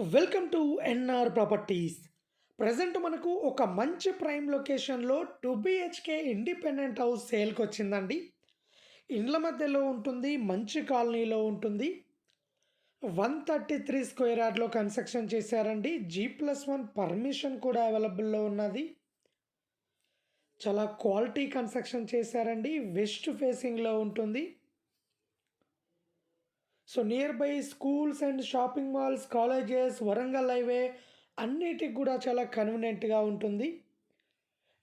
Welcome to NR properties. Present మనకు ఒక మంచి ప్రైమ్ లొకేషన్లో టూ బిహెచ్కే ఇండిపెండెంట్ హౌస్ సేల్కి వచ్చిందండి ఇండ్ల మధ్యలో ఉంటుంది మంచి కాలనీలో ఉంటుంది. వన్ థర్టీ త్రీ స్క్వేర్ యార్డ్లో కన్స్ట్రక్షన్ చేశారండి. జీ ప్లస్ వన్ పర్మిషన్ కూడా అవైలబుల్లో ఉన్నది. చాలా క్వాలిటీ కన్స్ట్రక్షన్ చేశారండి. వెస్ట్ ఫేసింగ్లో ఉంటుంది. So nearby schools and shopping malls colleges Warangal highway అన్నిటికి కూడా చాలా కన్వీనియంట్గా ఉంటుంది.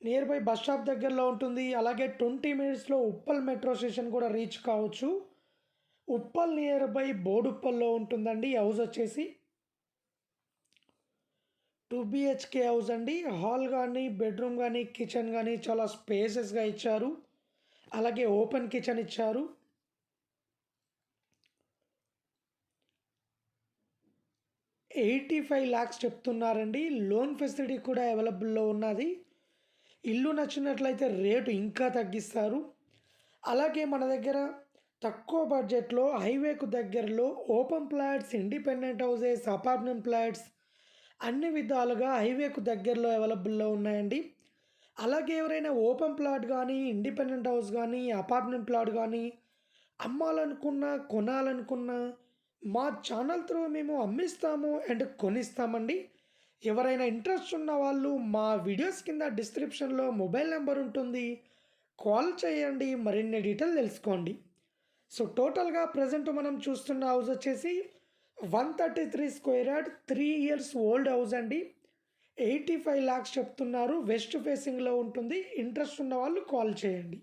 నియర్ బై బస్ స్టాప్ దగ్గరలో ఉంటుంది. అలాగే ట్వంటీ మినిట్స్లో ఉప్పల్ మెట్రో స్టేషన్ కూడా రీచ్ కావచ్చు. ఉప్పల్ నియర్ బై బోడుప్పల్లో ఉంటుందండి. హౌస్ వచ్చేసి టూ బిహెచ్కే హౌస్ అండి. హాల్ కానీ బెడ్రూమ్ కానీ కిచెన్ కానీ చాలా స్పేసెస్గా ఇచ్చారు. అలాగే ఓపెన్ కిచెన్ ఇచ్చారు. ఎయిటీ ఫైవ్ ల్యాక్స్ చెప్తున్నారండి. లోన్ ఫెసిలిటీ కూడా అవైలబుల్లో ఉన్నది. ఇల్లు నచ్చినట్లయితే రేటు ఇంకా తగ్గిస్తారు. అలాగే మన దగ్గర తక్కువ బడ్జెట్లో హైవేకు దగ్గరలో open plots independent houses apartment plots అన్ని విధాలుగా హైవేకు దగ్గరలో అవైలబుల్లో ఉన్నాయండి. అలాగే ఎవరైనా ఓపెన్ ప్లాట్ కానీ ఇండిపెండెంట్ హౌస్ కానీ అపార్ట్మెంట్ ప్లాట్ కానీ అమ్మాలనుకున్నా కొనాలనుకున్నా మా ఛానల్ త్రూ మేము అమ్మిస్తాము అండ్ కొనిస్తామండి. ఎవరైనా ఇంట్రెస్ట్ ఉన్న వాళ్ళు మా వీడియోస్ కింద డిస్క్రిప్షన్లో మొబైల్ నెంబర్ ఉంటుంది. కాల్ చేయండి మరిన్ని డీటెయిల్ తెలుసుకోండి. సో టోటల్గా ప్రజెంట్ మనం చూస్తున్న హౌస్ వచ్చేసి one thirty three square yard three years old house అండి. ఎయిటీ ఫైవ్ ల్యాక్స్ చెప్తున్నారు. వెస్ట్ ఫేసింగ్లో ఉంటుంది. ఇంట్రెస్ట్ ఉన్న వాళ్ళు కాల్ చేయండి.